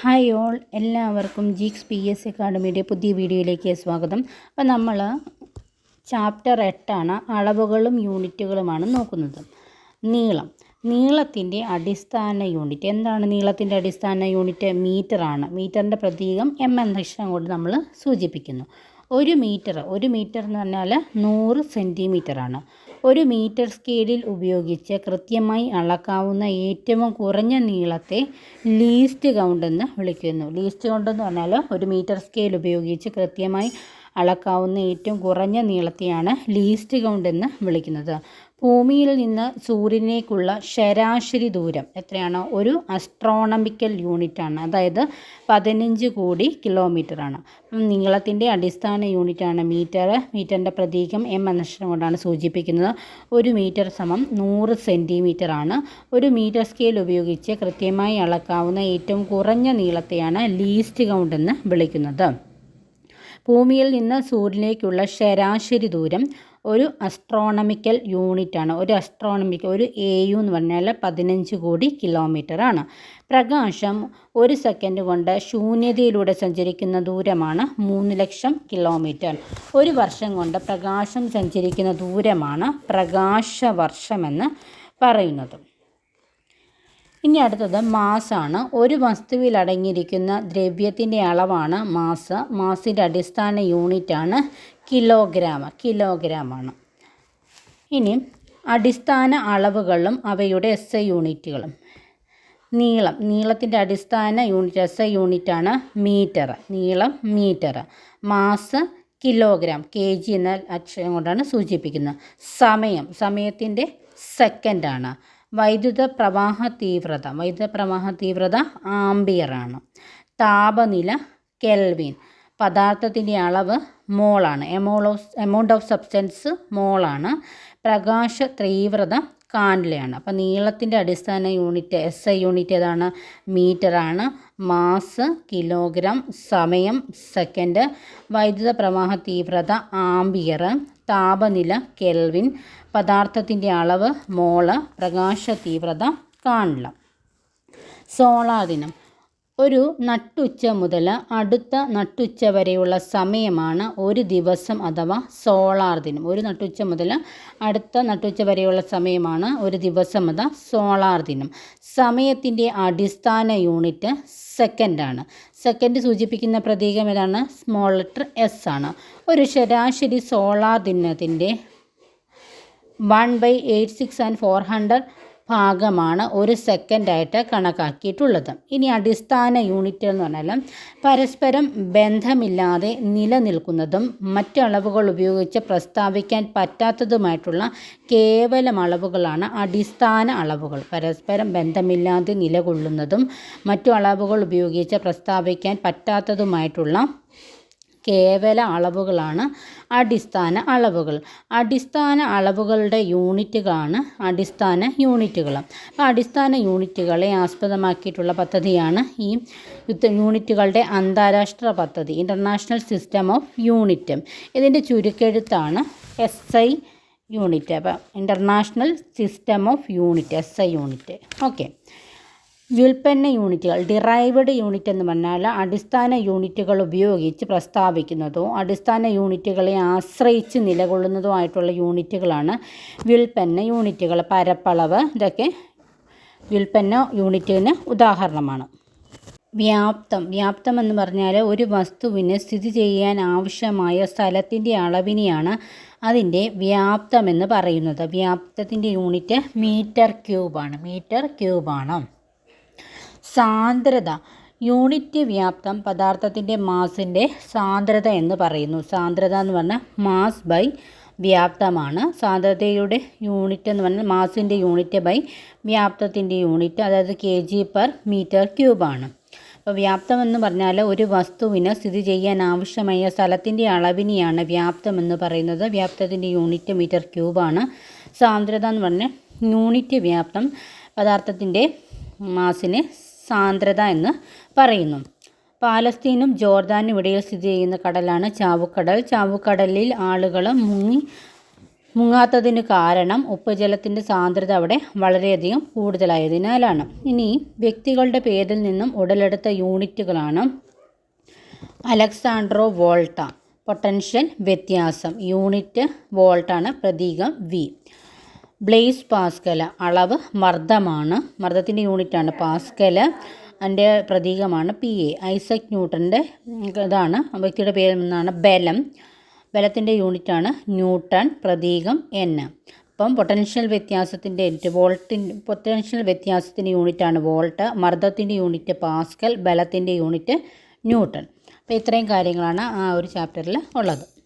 Hi all എല്ലാവർക്കും Geeks P S അക്കാഡമിയുടെ പുതിയ വീഡിയോയിലേക്ക് സ്വാഗതം. അപ്പോൾ നമ്മൾ ചാപ്റ്റർ എട്ടാണ് അളവുകളും യൂണിറ്റുകളുമാണ് നോക്കുന്നത്. നീളം. നീളത്തിന്റെ അടിസ്ഥാന യൂണിറ്റ്. എന്താണ് നീളത്തിന്റെ അടിസ്ഥാന യൂണിറ്റ്? മീറ്ററാണ് മീറ്ററിന്റെ പ്രതീകം എം എന്ന അക്ഷരം കൊണ്ട് നമ്മൾ സൂചിപ്പിക്കുന്നു. ഒരു മീറ്റർ ഒരു മീറ്റർ എന്ന് പറഞ്ഞാൽ നൂറ് സെന്റിമീറ്ററാണ് ഒരു മീറ്റർ സ്കെയിലിൽ ഉപയോഗിച്ച് കൃത്യമായി അളക്കാവുന്ന ഏറ്റവും കുറഞ്ഞ നീളത്തെ ലീസ്റ്റ് കൗണ്ട് എന്ന് വിളിക്കുന്നു. ലീസ്റ്റ് കൗണ്ട് എന്ന് പറഞ്ഞാൽ ഒരു മീറ്റർ സ്കെയിൽ ഉപയോഗിച്ച് കൃത്യമായി അളക്കാവുന്ന ഏറ്റവും കുറഞ്ഞ നീളത്തെയാണ് ലീസ്റ്റ് കൗണ്ട് എന്ന് വിളിക്കുന്നത്. ഭൂമിയിൽ നിന്ന് സൂര്യനേക്കുള്ള ശരാശരി ദൂരം എത്രയാണ്? ഒരു അസ്ട്രോണമിക്കൽ യൂണിറ്റാണ് അതായത് പതിനഞ്ച് കോടി കിലോമീറ്ററാണ് നീളത്തിന്റെ അടിസ്ഥാന യൂണിറ്റാണ് മീറ്റർ മീറ്ററിന്റെ പ്രതീകം എം എന്ന കൊണ്ടാണ് സൂചിപ്പിക്കുന്നത്. ഒരു മീറ്റർ സമം നൂറ് സെന്റിമീറ്റർ ആണ്. ഒരു മീറ്റർ സ്കെയിൽ ഉപയോഗിച്ച് കൃത്യമായി അളക്കാവുന്ന ഏറ്റവും കുറഞ്ഞ നീളത്തെയാണ് ലീസ്റ്റ് കൗണ്ട് എന്ന് വിളിക്കുന്നത്. ഭൂമിയിൽ നിന്ന് സൂര്യനിലേക്കുള്ള ശരാശരി ദൂരം ഒരു അസ്ട്രോണമിക്കൽ യൂണിറ്റാണ് ഒരു അസ്ട്രോണമിക്കൽ ഒരു എ യു എന്ന് പറഞ്ഞാൽ പതിനഞ്ച് കോടി കിലോമീറ്റർ ആണ്. പ്രകാശം ഒരു സെക്കൻഡ് കൊണ്ട് ശൂന്യതയിലൂടെ സഞ്ചരിക്കുന്ന ദൂരമാണ് മൂന്ന് ലക്ഷം കിലോമീറ്റർ ഒരു വർഷം കൊണ്ട് പ്രകാശം സഞ്ചരിക്കുന്ന ദൂരമാണ് പ്രകാശവർഷമെന്ന് പറയുന്നത്. ഇനി അടുത്തത് മാസാണ്. ഒരു വസ്തുവിൽ അടങ്ങിയിരിക്കുന്ന ദ്രവ്യത്തിന്റെ അളവാണ് മാസ്. മാസിന്റെ അടിസ്ഥാന യൂണിറ്റാണ് കിലോഗ്രാം. കിലോഗ്രാമാണ്. ഇനി അടിസ്ഥാന അളവുകളും അവയുടെ എസ് ഐ യൂണിറ്റുകളും. നീളം. നീളത്തിന്റെ അടിസ്ഥാന യൂണിറ്റ് എസ് ഐ യൂണിറ്റാണ് മീറ്റർ നീളം metre mass kilogram. K G എന്ന അക്ഷരം കൊണ്ടാണ് സൂചിപ്പിക്കുന്നത്. സമയം. സമയത്തിന്റെ സെക്കൻഡാണ് വൈദ്യുത പ്രവാഹ തീവ്രത. വൈദ്യുത പ്രവാഹ തീവ്രത ആംബിയറാണ്. താപനില കെൽവിൻ. പദാർത്ഥത്തിന്റെ അളവ് മോളാണ്. Mole of amount of substance മോളാണ്. പ്രകാശ തീവ്രത കാൻഡിലയാണ് അപ്പോൾ നീളത്തിന്റെ അടിസ്ഥാന യൂണിറ്റ് എസ് ഐ യൂണിറ്റ് ഏതാണ്? മീറ്ററാണ് മാസ് കിലോഗ്രാം സമയം സെക്കൻഡ്. വൈദ്യുത പ്രവാഹ തീവ്രത ആംബിയർ താപനില കെൽവിൻ. പദാർത്ഥത്തിന്റെ അളവ് മോൾ. പ്രകാശ തീവ്രത കാണില്ല സോളാർ ദിനം. ഒരു നട്ടുച്ച മുതൽ അടുത്ത നട്ടുച്ച വരെയുള്ള സമയമാണ് ഒരു ദിവസം അഥവാ സോളാർ ദിനം. ഒരു നട്ടുച്ച മുതൽ അടുത്ത നട്ടുച്ച വരെയുള്ള സമയമാണ് ഒരു ദിവസം അഥവാ സോളാർ ദിനം. സമയത്തിന്റെ അടിസ്ഥാന യൂണിറ്റ് സെക്കൻഡാണ് സെക്കൻഡ് സൂചിപ്പിക്കുന്ന പ്രതീകം ഏതാണ്? സ്മോൾ ലെറ്റർ എസ് ആണ്. ഒരു ശരാശരി സോളാർ ദിനത്തിന്റെ one by eight six and four hundred ഭാഗമാണ് ഒരു സെക്കൻഡായിട്ട് കണക്കാക്കിയിട്ടുള്ളത്. ഇനി അടിസ്ഥാന യൂണിറ്റ് എന്ന് പറഞ്ഞാൽ പരസ്പരം ബന്ധമില്ലാതെ നിലനിൽക്കുന്നതും മറ്റളവുകൾ ഉപയോഗിച്ച് പ്രസ്താവിക്കാൻ പറ്റാത്തതുമായിട്ടുള്ള കേവലം അളവുകളാണ് അടിസ്ഥാന അളവുകൾ. പരസ്പരം ബന്ധമില്ലാതെ നിലകൊള്ളുന്നതും മറ്റു അളവുകൾ ഉപയോഗിച്ച് പ്രസ്താവിക്കാൻ പറ്റാത്തതുമായിട്ടുള്ള കേവല അളവുകളാണ് അടിസ്ഥാന അളവുകൾ. അടിസ്ഥാന അളവുകളുടെ യൂണിറ്റുകളാണ് അടിസ്ഥാന യൂണിറ്റുകൾ. അപ്പോൾ അടിസ്ഥാന യൂണിറ്റുകളെ ആസ്പദമാക്കിയിട്ടുള്ള പദ്ധതിയാണ് ഈ യൂണിറ്റുകളുടെ അന്താരാഷ്ട്ര പദ്ധതി ഇന്റർനാഷണൽ സിസ്റ്റം ഓഫ് യൂണിറ്റ് ഇതിന്റെ ചുരുക്കെഴുത്താണ് എസ് ഐ യൂണിറ്റ് അപ്പം international system of unit S I unit okay വ്യുൽപ്പന്ന യൂണിറ്റുകൾ ഡിറൈവ്ഡ് യൂണിറ്റ് എന്ന് പറഞ്ഞാൽ അടിസ്ഥാന യൂണിറ്റുകൾ ഉപയോഗിച്ച് പ്രസ്താവിക്കുന്നതോ അടിസ്ഥാന യൂണിറ്റുകളെ ആശ്രയിച്ച് നിലകൊള്ളുന്നതോ ആയിട്ടുള്ള യൂണിറ്റുകളാണ് വ്യുൽപ്പന്ന യൂണിറ്റുകൾ. പരപ്പളവ് ഇതൊക്കെ വ്യുൽപ്പന്ന യൂണിറ്റിന് ഉദാഹരണമാണ്. വ്യാപ്തം. വ്യാപ്തം എന്ന് പറഞ്ഞാൽ ഒരു വസ്തുവിന് സ്ഥിതി ചെയ്യാൻ ആവശ്യമായ സ്ഥലത്തിന്റെ അളവിനെയാണ് അതിന്റെ വ്യാപ്തം എന്ന് പറയുന്നത്. വ്യാപ്തത്തിന്റെ യൂണിറ്റ് മീറ്റർ ക്യൂബാണ് മീറ്റർ ക്യൂബാണ് സാന്ദ്രത. യൂണിറ്റ് വ്യാപ്തം പദാർത്ഥത്തിന്റെ മാസിന്റെ സാന്ദ്രത എന്ന് പറയുന്നു. സാന്ദ്രത എന്ന് പറഞ്ഞാൽ മാസ് ബൈ വ്യാപ്തമാണ്. സാന്ദ്രതയുടെ യൂണിറ്റ് എന്ന് പറഞ്ഞാൽ മാസിന്റെ യൂണിറ്റ് ബൈ വ്യാപ്തത്തിന്റെ യൂണിറ്റ് അതായത് കെ ജി പെർ മീറ്റർ ക്യൂബാണ് അപ്പോൾ വ്യാപ്തം എന്ന് പറഞ്ഞാൽ ഒരു വസ്തുവിന് സ്ഥിതി ചെയ്യാൻ ആവശ്യമായ സ്ഥലത്തിന്റെ അളവിനെയാണ് വ്യാപ്തം എന്ന് പറയുന്നത്. വ്യാപ്തത്തിന്റെ യൂണിറ്റ് മീറ്റർ ക്യൂബാണ് സാന്ദ്രത എന്ന് പറഞ്ഞാൽ യൂണിറ്റ് വ്യാപ്തം പദാർത്ഥത്തിന്റെ മാസിനെ സാന്ദ്രത എന്ന് പറയുന്നു. പാലസ്തീനും ജോർദാനും ഇടയിൽ സ്ഥിതി ചെയ്യുന്ന കടലാണ് ചാവുക്കടൽ. ചാവുക്കടലിൽ ആളുകൾ മുങ്ങി മുങ്ങാത്തതിന് കാരണം ഉപ്പുജലത്തിന്റെ സാന്ദ്രത അവിടെ വളരെയധികം കൂടുതലായതിനാലാണ്. ഇനി വ്യക്തികളുടെ പേരിൽ നിന്നും ഉടലെടുത്ത യൂണിറ്റുകളാണ് അലക്സാൻഡ്രോ വോൾട്ട. പൊട്ടൻഷ്യൽ വ്യത്യാസം. യൂണിറ്റ് വോൾട്ടാണ് പ്രതീകം വി. ബ്ലേസ് പാസ്കൽ അളവ് മർദ്ദമാണ്. മർദ്ദത്തിന്റെ യൂണിറ്റാണ് പാസ്കൽ അതിന്റെ പ്രതീകമാണ് പി എ ഐസക് ന്യൂട്ടന്റെ ഇതാണ്. വ്യക്തിയുടെ പേര് നിന്നാണ് ബലം. ബലത്തിന്റെ യൂണിറ്റാണ് ന്യൂട്ടൺ പ്രതീകം എൻ അപ്പം പൊട്ടൻഷ്യൽ വ്യത്യാസത്തിന്റെ വോൾട്ടിൻ പൊട്ടൻഷ്യൽ വ്യത്യാസത്തിന്റെ യൂണിറ്റാണ് വോൾട്ട്. മർദ്ദത്തിന്റെ യൂണിറ്റ് പാസ്കൽ ബലത്തിന്റെ യൂണിറ്റ് ന്യൂട്ടൺ. അപ്പോൾ ഇത്രയും കാര്യങ്ങളാണ് ആ ഒരു ചാപ്റ്ററിൽ ഉള്ളത്.